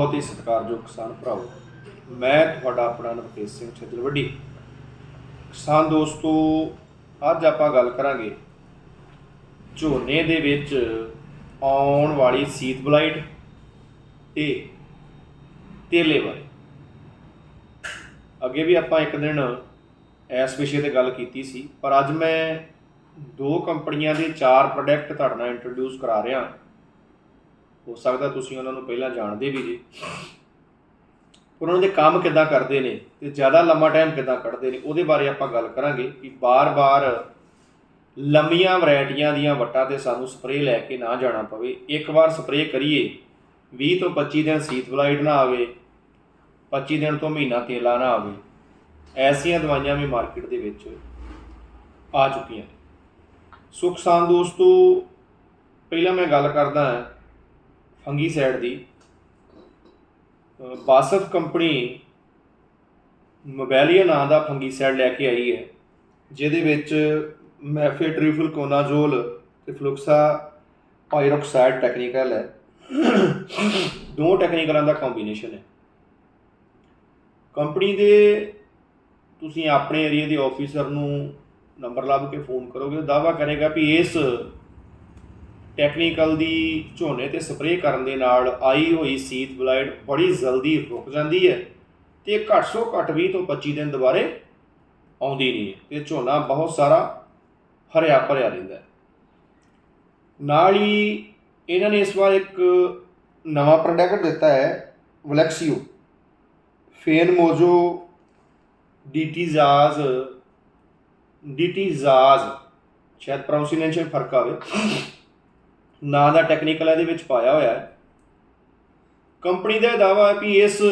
ਬਹੁਤ ਹੀ ਸਤਿਕਾਰਯੋਗ ਕਿਸਾਨ ਭਰਾਓ, ਮੈਂ ਤੁਹਾਡਾ ਆਪਣਾ ਨਵਤੇਜ ਸਿੰਘ ਛੱਜਲਵੱਡੀ ਕਿਸਾਨ ਦੋਸਤੋ, ਅੱਜ ਆਪਾਂ ਗੱਲ ਕਰਾਂਗੇ ਝੋਨੇ ਦੇ ਵਿੱਚ ਆਉਣ ਵਾਲੀ ਸੀਤ ਬਲਾਈਟ ਤੇ ਤੇਲੇ ਬਾਰੇ। ਅੱਗੇ ਵੀ ਆਪਾਂ ਇੱਕ ਦਿਨ ਇਸ ਵਿਸ਼ੇ ਤੇ ਗੱਲ ਕੀਤੀ ਸੀ, ਪਰ ਅੱਜ ਮੈਂ ਦੋ ਕੰਪਨੀਆਂ ਦੇ ਚਾਰ ਪ੍ਰੋਡਕਟ ਤੁਹਾਡੇ ਨਾਲ ਇੰਟਰੋਡਿਊਸ ਕਰਾ ਰਿਹਾ। ਹੋ ਹੋ ਸਕਦਾ ਤੁਸੀਂ ਉਹਨਾਂ ਨੂੰ ਪਹਿਲਾਂ ਜਾਣਦੇ ਵੀ ਜੀ। ਉਹਨਾਂ ਦੇ ਕੰਮ ਕਿੱਦਾਂ ਕਰਦੇ ਨੇ ਤੇ ਜ਼ਿਆਦਾ ਲੰਮਾ ਟਾਈਮ ਕਿੱਦਾਂ ਕੱਢਦੇ ਨੇ, ਉਹਦੇ ਬਾਰੇ ਆਪਾਂ ਗੱਲ ਕਰਾਂਗੇ ਕਿ ਬਾਰ-ਬਾਰ ਲੰਮੀਆਂ ਵੈਰਾਈਟੀਆਂ ਦੀਆਂ ਵੱਟਾਂ ਤੇ ਸਾਨੂੰ ਸਪਰੇਅ ਲੈ ਕੇ ਨਾ ਜਾਣਾ ਪਵੇ। ਇੱਕ ਵਾਰ ਸਪਰੇਅ ਕਰੀਏ 20 ਤੋਂ 25 ਦਿਨ ਸੀਤ ਬਲਾਈਟ ਨਾ ਆਵੇ 25 ਦਿਨ ਤੋਂ ਮਹੀਨਾ ਤੇਲਾ ਨਾ ਆਵੇ, ਐਸੀਆਂ ਦਵਾਈਆਂ ਵੀ ਮਾਰਕੀਟ ਦੇ ਵਿੱਚ ਆ ਚੁੱਕੀਆਂ ਨੇ। ਸੋ ਕਿਸਾਨ ਦੋਸਤੋ, ਪਹਿਲਾਂ ਮੈਂ ਗੱਲ ਕਰਦਾ ਹਾਂ ਫੰਗੀਸਾਈਡ ਦੀ ਬਾਸਫ ਕੰਪਨੀ ਮੋਬੈਲੀਆ ਨਾਂ ਦਾ ਫੰਗੀਸਾਈਡ ਲੈ ਕੇ ਆਈ ਹੈ, ਜਿਹਦੇ ਵਿੱਚ ਮੈਫੇਟ੍ਰਿਫਲਕੋਨਾਜ਼ੋਲ ਤੇ ਫਲੁਕਸਾ ਪਾਇਰੋਕਸਾਈਡ ਟੈਕਨੀਕਲ ਹੈ। ਦੋ ਟੈਕਨੀਕਲਾਂ ਦਾ ਕੰਬੀਨੇਸ਼ਨ ਹੈ। ਕੰਪਨੀ ਦੇ ਤੁਸੀਂ ਆਪਣੇ ਏਰੀਆ ਦੇ ਆਫੀਸਰ ਨੂੰ ਨੰਬਰ ਲੱਭ ਕੇ ਫੋਨ ਕਰੋਗੇ ਦਾਵਾ ਕਰੇਗਾ ਵੀ ਇਸ ਟੈਕਨੀਕਲ ਦੀ ਝੋਨੇ ਤੇ ਸਪਰੇਅ ਕਰਨ ਦੇ ਨਾਲ ਆਈ ਹੋਈ ਸੀਤ ਬਲਾਈਟ ਬੜੀ ਜਲਦੀ ਰੁਕ ਜਾਂਦੀ ਹੈ ਤੇ ਘੱਟ ਸੋ ਘੱਟ 20 ਤੋਂ 25 ਦਿਨ ਦੁਬਾਰੇ ਆਉਂਦੀ ਨਹੀਂ ਹੈ। ਤੇ ਝੋਨਾ ਬਹੁਤ ਸਾਰਾ ਹਰਿਆ ਭਰਿਆ ਰਹਿੰਦਾ ਨਾਲ ਹੀ ਇਹਨਾਂ ਨੇ ਇਸ ਵਾਰ ਇੱਕ ਨਵਾਂ ਪ੍ਰੋਡਕਟ ਦਿੱਤਾ ਹੈ ਵਲੈਕਸੀਓ ਫੇਨ ਮੋਜੋ ਡੀਟੀਜ਼ਾਜ਼ ਡੀਟੀਜ਼ਾਜ਼ ਸ਼ਾਇਦ ਪ੍ਰੋਨਾਂਸੀਏਸ਼ਨ ਫ਼ਰਕ ਆਵੇ। ਨਾਂ ਦਾ ਟੈਕਨੀਕਲ ਇਹਦੇ ਵਿੱਚ ਪਾਇਆ ਹੋਇਆ ਹੈ। ਕੰਪਨੀ ਦਾ ਇਹ ਦਾਅਵਾ ਹੈ ਕਿ ਇਸ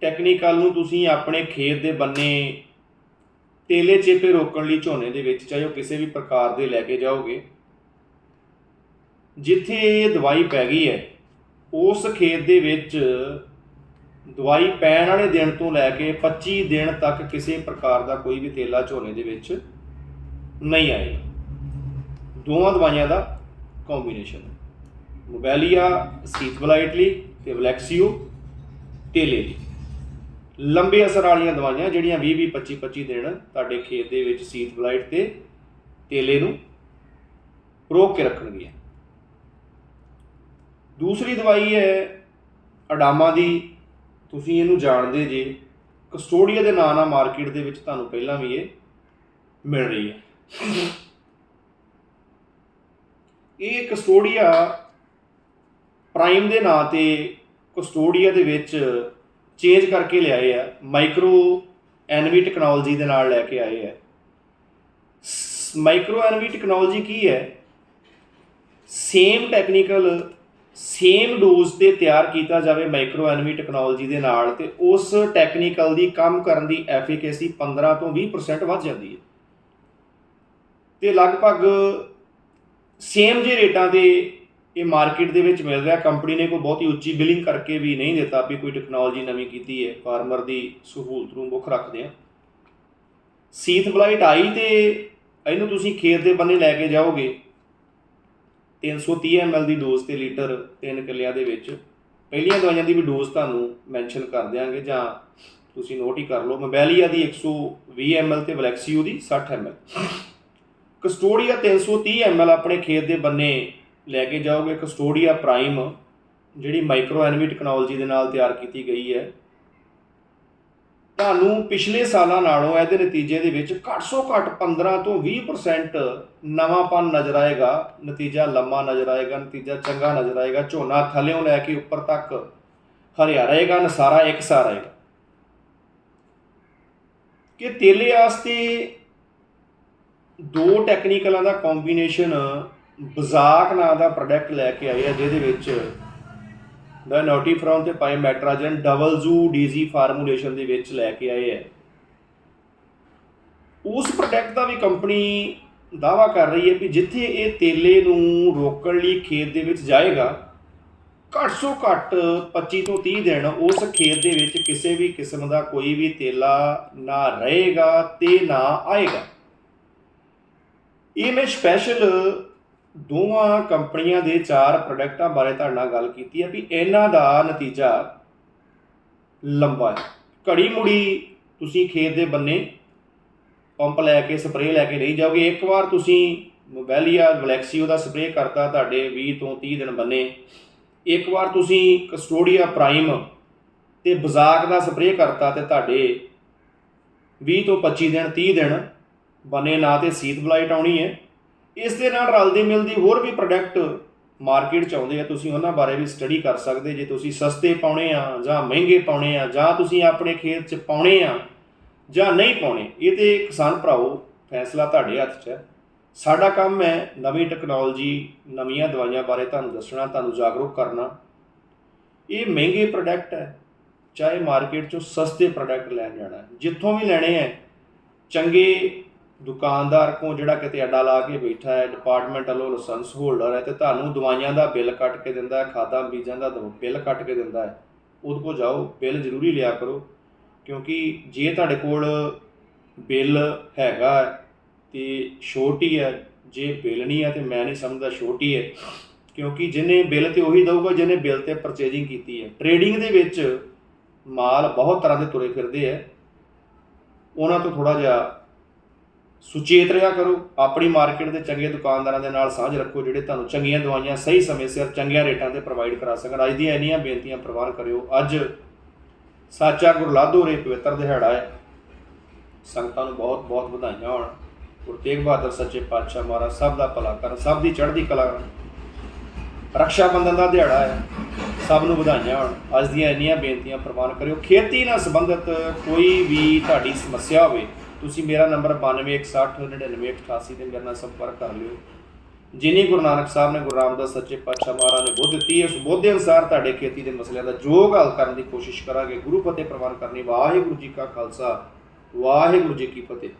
ਟੈਕਨੀਕਲ ਨੂੰ ਤੁਸੀਂ ਆਪਣੇ ਖੇਤ ਦੇ ਬੰਨੇ ਤੇਲੇ ਚੇਪੇ ਰੋਕਣ ਲਈ ਝੋਨੇ ਦੇ ਵਿੱਚ ਚਾਹੇ ਉਹ ਕਿਸੇ ਵੀ ਪ੍ਰਕਾਰ ਦੇ ਲੈ ਕੇ ਜਾਓਗੇ। ਜਿੱਥੇ ਇਹ ਦਵਾਈ ਪੈ ਗਈ ਹੈ, ਉਸ ਖੇਤ ਦੇ ਵਿੱਚ ਦਵਾਈ ਪੈਣ ਵਾਲੇ ਦਿਨ ਤੋਂ ਲੈ ਕੇ 25 ਦਿਨ ਤੱਕ ਕਿਸੇ ਪ੍ਰਕਾਰ ਦਾ ਕੋਈ ਵੀ ਤੇਲਾ ਝੋਨੇ ਦੇ ਵਿੱਚ ਨਹੀਂ ਆਏਗਾ। ਦੋਵਾਂ ਦਵਾਈਆਂ ਦਾ ਕੰਬੀਨੇਸ਼ਨ ਮੋਬੈਲੀਆ ਸੀਥਬਲਾਈਟਲੀ ਤੇ ਵਲੈਕਸੀਓ ਤੇਲੇ ਦੀ ਲੰਬੇ ਅਸਰ ਵਾਲੀਆਂ ਦਵਾਈਆਂ ਜਿਹੜੀਆਂ 20 20 25 25 ਦਿਨ ਤੁਹਾਡੇ ਖੇਤ ਦੇ ਵਿੱਚ ਸੀਥ ਬਲਾਈਟ ਤੇ ਤੇਲੇ ਨੂੰ ਰੋਕ ਕੇ ਰੱਖਣਗੀਆਂ। ਦੂਸਰੀ ਦਵਾਈ ਹੈ ਅਡਾਮਾ ਦੀ। ਤੁਸੀਂ ਇਹਨੂੰ ਜਾਣਦੇ ਜੇ, ਕਸਟੋਡੀਆ ਦੇ ਨਾਂ ਨਾਲ ਮਾਰਕੀਟ ਦੇ ਵਿੱਚ ਤੁਹਾਨੂੰ ਪਹਿਲਾਂ ਵੀ ਇਹ ਮਿਲ ਰਹੀ ਹੈ। ਇਹ ਕਸਟੋਡੀਆ ਪ੍ਰਾਈਮ ਦੇ ਨਾਂ ਤੇ ਕਸਟੋਡੀਆ ਦੇ ਵਿੱਚ ਚੇਂਜ ਕਰਕੇ ਲਿਆਏ ਆ, ਮਾਈਕਰੋ ਐਨਵੀ ਟੈਕਨੋਲੋਜੀ ਦੇ ਨਾਲ ਲੈ ਕੇ ਆਏ ਆ। ਮਾਈਕਰੋ ਐਨਵੀ ਟੈਕਨੋਲੋਜੀ ਕੀ ਹੈ? ਸੇਮ ਟੈਕਨੀਕਲ, ਸੇਮ ਡੋਜ਼ ਤੇ ਤਿਆਰ ਕੀਤਾ ਜਾਵੇ ਮਾਈਕਰੋ ਐਨਵੀ ਟੈਕਨੋਲੋਜੀ ਦੇ ਨਾਲ ਤੇ ਉਸ ਟੈਕਨੀਕਲ ਦੀ ਕੰਮ ਕਰਨ ਦੀ ਐਫੀਕੇਸੀ 15 ਤੋਂ 20% ਵੱਧ ਜਾਂਦੀ ਹੈ। ਤੇ ਲਗਭਗ ਸੇਮ ਜੇ ਰੇਟਾਂ ਦੇ ਇਹ ਮਾਰਕੀਟ ਦੇ ਵਿੱਚ ਮਿਲ ਰਿਹਾ ਕੰਪਨੀ ਨੇ ਕੋਈ ਬਹੁਤੀ ਉੱਚੀ ਬਿਲਿੰਗ ਕਰਕੇ ਵੀ ਨਹੀਂ ਦਿੱਤਾ ਵੀ ਕੋਈ ਟੈਕਨੋਲੋਜੀ ਨਵੀਂ ਕੀਤੀ ਹੈ ਫਾਰਮਰ ਦੀ ਸਹੂਲਤ ਨੂੰ ਮੁੱਖ ਰੱਖਦੇ ਆ। ਸੀਥ ਬਲਾਈਟ ਆਈ ਤੇ ਇਹਨੂੰ ਤੁਸੀਂ ਖੇਤ ਦੇ ਬੰਨੇ ਲੈ ਕੇ ਜਾਓਗੇ 330 ml ਦੀ ਡੋਜ਼ ਤੇ ਲੀਟਰ ਤਿੰਨ ਕਿੱਲਿਆਂ ਦੇ ਵਿੱਚ। ਪਹਿਲੀਆਂ ਦਵਾਈਆਂ ਦੀ ਵੀ ਡੋਜ਼ ਤੁਹਾਨੂੰ ਮੈਂਸ਼ਨ ਕਰ ਦਿਆਂਗੇ ਜਾਂ ਤੁਸੀਂ ਨੋਟ ਹੀ ਕਰ ਲਓ। ਮੋਬੈਲੀਆ ਦੀ 120 ml ਤੇ ਵਲੈਕਸੀਓ ਦੀ 60 ml ਕਸਟੋਡੀਆ 330 ml ਆਪਣੇ ਖੇਤ ਦੇ ਬੰਨੇ ਲੈ ਕੇ ਜਾਓਗੇ। ਕਸਟੋਡੀਆ ਪ੍ਰਾਈਮ, ਜਿਹੜੀ ਮਾਈਕਰੋ ਐਨਵੀ ਟੈਕਨੋਲੋਜੀ ਦੇ ਨਾਲ ਤਿਆਰ ਕੀਤੀ ਗਈ ਹੈ। ਤੁਹਾਨੂੰ ਪਿਛਲੇ ਸਾਲਾਂ ਨਾਲੋਂ ਇਹਦੇ ਨਤੀਜੇ ਦੇ ਵਿੱਚ ਘੱਟ ਸੋ ਘੱਟ 15 ਤੋਂ 20% ਨਵਾਂਪਨ ਨਜ਼ਰ ਆਏਗਾ। ਨਤੀਜਾ ਲੰਮਾ ਨਜ਼ਰ ਆਏਗਾ, ਨਤੀਜਾ ਚੰਗਾ ਨਜ਼ਰ ਆਏਗਾ। ਝੋਨਾ ਥੱਲਿਓਂ ਲੈ ਕੇ ਉੱਪਰ ਤੱਕ ਹਰਿਆ ਰਹੇਗਾ, ਨਸਾਰਾ ਇਕਸਾਰ ਰਹੇਗਾ ਕਿ ਤੇਲੇ ਵਾਸਤੇ ਦੋ ਟੈਕਨੀਕਲਾਂ ਦਾ ਕੰਬੀਨੇਸ਼ਨ ਬਜ਼ਾਕ ਨਾਂ ਦਾ ਪ੍ਰੋਡਕਟ ਲੈ ਕੇ ਆਏ ਆ, ਜਿਹਦੇ ਵਿੱਚ ਦਾ ਨੋਟੀਫਰੋਨ ਤੇ pymetrozine double zoo Digi formulation ਦੇ ਵਿੱਚ ਲੈ ਕੇ ਆਏ ਹੈ ਉਸ ਪ੍ਰੋਡਕਟ ਦਾ ਵੀ ਕੰਪਨੀ ਦਾਵਾ ਕਰ ਰਹੀ ਹੈ ਕਿ ਜਿੱਥੇ ਇਹ ਤੇਲੇ ਨੂੰ ਰੋਕਣ ਲਈ ਖੇਤ ਦੇ ਵਿੱਚ ਜਾਏਗਾ, ਘੱਟ ਸੋ ਘੱਟ 25 ਤੋਂ 30 ਦਿਨ ਉਸ ਖੇਤ ਦੇ ਵਿੱਚ ਕਿਸੇ ਵੀ ਕਿਸਮ ਦਾ ਕੋਈ ਵੀ ਤੇਲਾ ਨਾ ਰਹੇਗਾ ਤੇ ਨਾ ਆਏਗਾ। ਇਹ ਮੈਂ ਸਪੈਸ਼ਲ ਦੋਵਾਂ ਕੰਪਨੀਆਂ ਦੇ ਚਾਰ ਪ੍ਰੋਡਕਟਾਂ ਬਾਰੇ ਤੁਹਾਡੇ ਨਾਲ ਗੱਲ ਕੀਤੀ ਹੈ ਵੀ ਇਹਨਾਂ ਦਾ ਨਤੀਜਾ ਲੰਬਾ ਹੈ। ਘੜੀ ਮੁੜੀ ਤੁਸੀਂ ਖੇਤ ਦੇ ਬੰਨੇ ਪੰਪ ਲੈ ਕੇ ਸਪਰੇਅ ਲੈ ਕੇ ਨਹੀਂ ਜਾਓਗੇ। ਇੱਕ ਵਾਰ ਤੁਸੀਂ ਮੋਬੈਲੀਆ ਗਲੈਕਸੀਓ ਦਾ ਸਪਰੇਅ ਕਰਤਾ ਤੁਹਾਡੇ 20 ਤੋਂ 30 ਦਿਨ ਬੰਨੇ। ਇੱਕ ਵਾਰ ਤੁਸੀਂ ਕਸਟੋਡੀਆ ਪ੍ਰਾਈਮ ਤੇ ਬਜ਼ਾਕ ਦਾ ਸਪਰੇਅ ਕਰਤਾ ਤੇ ਤੁਹਾਡੇ 20 ਤੋਂ 25 ਦਿਨ 30 ਦਿਨ ਬਨੇ ਨਾ ਤੇ ਸੀਤ ਬਲਾਈਟ ਆਉਣੀ ਹੈ। ਇਸ ਦੇ ਨਾਲ ਰਲਦੀ ਮਿਲਦੀ ਹੋਰ ਵੀ ਪ੍ਰੋਡਕਟ ਮਾਰਕੀਟ ਚ ਆਉਂਦੇ ਆ। ਤੁਸੀਂ ਉਹਨਾਂ ਬਾਰੇ ਵੀ ਸਟੱਡੀ ਕਰ ਸਕਦੇ ਜੇ ਤੁਸੀਂ ਸਸਤੇ ਪਾਉਣੇ ਆ ਜਾਂ ਮਹਿੰਗੇ ਪਾਉਣੇ ਆ ਜਾਂ ਤੁਸੀਂ ਆਪਣੇ ਖੇਤ ਚ ਪਾਉਣੇ ਆ ਜਾਂ ਨਹੀਂ ਪਾਉਣੇ, ਇਹ ਤੇ ਕਿਸਾਨ ਭਰਾਓ, ਫੈਸਲਾ ਤੁਹਾਡੇ ਹੱਥ 'ਚ ਹੈ। ਸਾਡਾ ਕੰਮ ਹੈ ਨਵੀਂ ਟੈਕਨੋਲੋਜੀ ਨਵੀਆਂ ਦਵਾਈਆਂ ਬਾਰੇ ਤੁਹਾਨੂੰ ਦੱਸਣਾ, ਤੁਹਾਨੂੰ ਜਾਗਰੂਕ ਕਰਨਾ। ਇਹ ਮਹਿੰਗੇ ਪ੍ਰੋਡਕਟ ਹੈ, ਚਾਹੇ ਮਾਰਕੀਟ 'ਚੋਂ ਸਸਤੇ ਪ੍ਰੋਡਕਟ ਲੈ ਜਾਣਾ ਜਿੱਥੋਂ ਵੀ ਲੈਣੇ ਹੈ, ਚੰਗੇ ਦੁਕਾਨਦਾਰ ਕੋ ਜਿਹੜਾ ਕਿਤੇ ਅੱਡਾ ਲਾ ਕੇ ਬੈਠਾ ਹੈ ਡਿਪਾਰਟਮੈਂਟ ਵੱਲੋਂ ਲਾਇਸੈਂਸ ਹੋਲਡਰ ਹੈ ਤੇ ਤੁਹਾਨੂੰ ਦਵਾਈਆਂ ਦਾ ਬਿੱਲ ਕੱਟ ਕੇ ਦਿੰਦਾ ਹੈ, ਖਾਦਾਂ ਬੀਜਾਂ ਦਾ ਦਵ- ਬਿੱਲ ਕੱਟ ਕੇ ਦਿੰਦਾ ਹੈ। ਉਹਦੇ ਕੋ ਜਾਓ ਬਿੱਲ ਜ਼ਰੂਰੀ ਲਿਆ ਕਰੋ, ਕਿਉਂਕਿ ਜੇ ਤੁਹਾਡੇ ਕੋਲ ਬਿੱਲ ਹੈਗਾ ਹੈ, ਤੇ ਛੋਟੀ ਹੈ, ਜੇ ਬਿੱਲ ਨਹੀਂ ਹੈ ਤੇ ਮੈਂ ਨਹੀਂ ਸਮਝਦਾ ਛੋਟੀ ਹੈ, ਕਿਉਂਕਿ ਜਿਹਨੇ ਬਿੱਲ ਤੇ ਉਹੀ ਦਊਗਾ ਜਿਹਨੇ ਬਿੱਲ ਤੇ ਪਰਚੇਜਿੰਗ ਕੀਤੀ ਹੈ। ਟ੍ਰੇਡਿੰਗ ਦੇ ਵਿੱਚ ਮਾਲ ਬਹੁਤ ਤਰ੍ਹਾਂ ਦੇ ਤੁਰੇ ਫਿਰਦੇ ਹੈ। ਉਹਨਾਂ ਤੋਂ ਥੋੜਾ ਜਿਹਾ ਸੁਚੇਤ ਰਿਹਾ ਕਰੋ, ਆਪਣੀ ਮਾਰਕੀਟ ਦੇ ਚੰਗੇ ਦੁਕਾਨਦਾਰਾਂ ਦੇ ਨਾਲ ਸਾਂਝ ਰੱਖੋ, ਜਿਹੜੇ ਤੁਹਾਨੂੰ ਚੰਗੀਆਂ ਦਵਾਈਆਂ ਸਹੀ ਸਮੇਂ ਸਿਰ ਚੰਗੀਆਂ ਰੇਟਾਂ ਤੇ ਪ੍ਰੋਵਾਈਡ ਕਰਾ ਸਕਣ। ਅੱਜ ਦੀਆਂ ਇੰਨੀਆਂ ਬੇਨਤੀਆਂ ਪ੍ਰਵਾਨ ਕਰਿਓ। ਅੱਜ ਸਾਚਾ ਗੁਰਲਾਦੋ ਰੇ ਪਵਿੱਤਰ ਦਿਹਾੜਾ ਹੈ। ਸੰਗਤਾਂ ਨੂੰ ਬਹੁਤ ਬਹੁਤ ਵਧਾਈਆਂ ਹੋਣ। ਗੁਰੂ ਤੇਗ ਬਹਾਦਰ ਸੱਚੇ ਪਾਤਸ਼ਾਹ ਮਹਾਰਾਜ ਸਭ ਦਾ ਭਲਾ ਕਰਨ ਸਭ ਦੀ ਚੜ੍ਹਦੀ ਕਲਾ ਕਰਨ। ਰਕਸ਼ਾ ਬੰਧਨ ਦਾ ਦਿਹਾੜਾ ਹੈ। ਸਭ ਨੂੰ ਵਧਾਈਆਂ ਹੋਣ। ਅੱਜ ਦੀਆਂ ਇੰਨੀਆਂ ਬੇਨਤੀਆਂ ਪ੍ਰਵਾਨ ਕਰਿਓ। ਖੇਤੀ ਨਾਲ ਸੰਬੰਧਿਤ ਕੋਈ ਵੀ ਤੁਹਾਡੀ ਸਮੱਸਿਆ ਹੋਵੇ ਤੁਸੀਂ ਮੇਰਾ ਨੰਬਰ 9216999188 ਤੇ ਮੇਰੇ ਨਾਲ ਸੰਪਰਕ ਕਰ ਲਿਓ। ਜਿਨੀ ਗੁਰੂ ਨਾਨਕ ਸਾਹਿਬ ਨੇ, ਗੁਰੂ ਰਾਮਦਾਸ ਸੱਚੇ ਪਾਤਸ਼ਾਹ ਮਹਾਰਾਜ ਨੇ ਬੁੱਧ ਦਿੱਤੀ ਹੈ ਉਸ ਬੁੱਧ ਦੇ ਅਨੁਸਾਰ ਤੁਹਾਡੇ ਖੇਤੀ ਦੇ ਮਸਲਿਆਂ ਦਾ ਜੋ ਹੱਲ ਕਰਨ ਦੀ ਕੋਸ਼ਿਸ਼ ਕਰਾਂਗੇ, ਗੁਰੂ ਫਤਿਹ ਪ੍ਰਵਾਨ ਕਰਨੀ, ਵਾਹਿਗੁਰੂ ਜੀ ਕਾ ਖਾਲਸਾ, ਵਾਹਿਗੁਰੂ ਜੀ ਕੀ ਫਤਿਹ।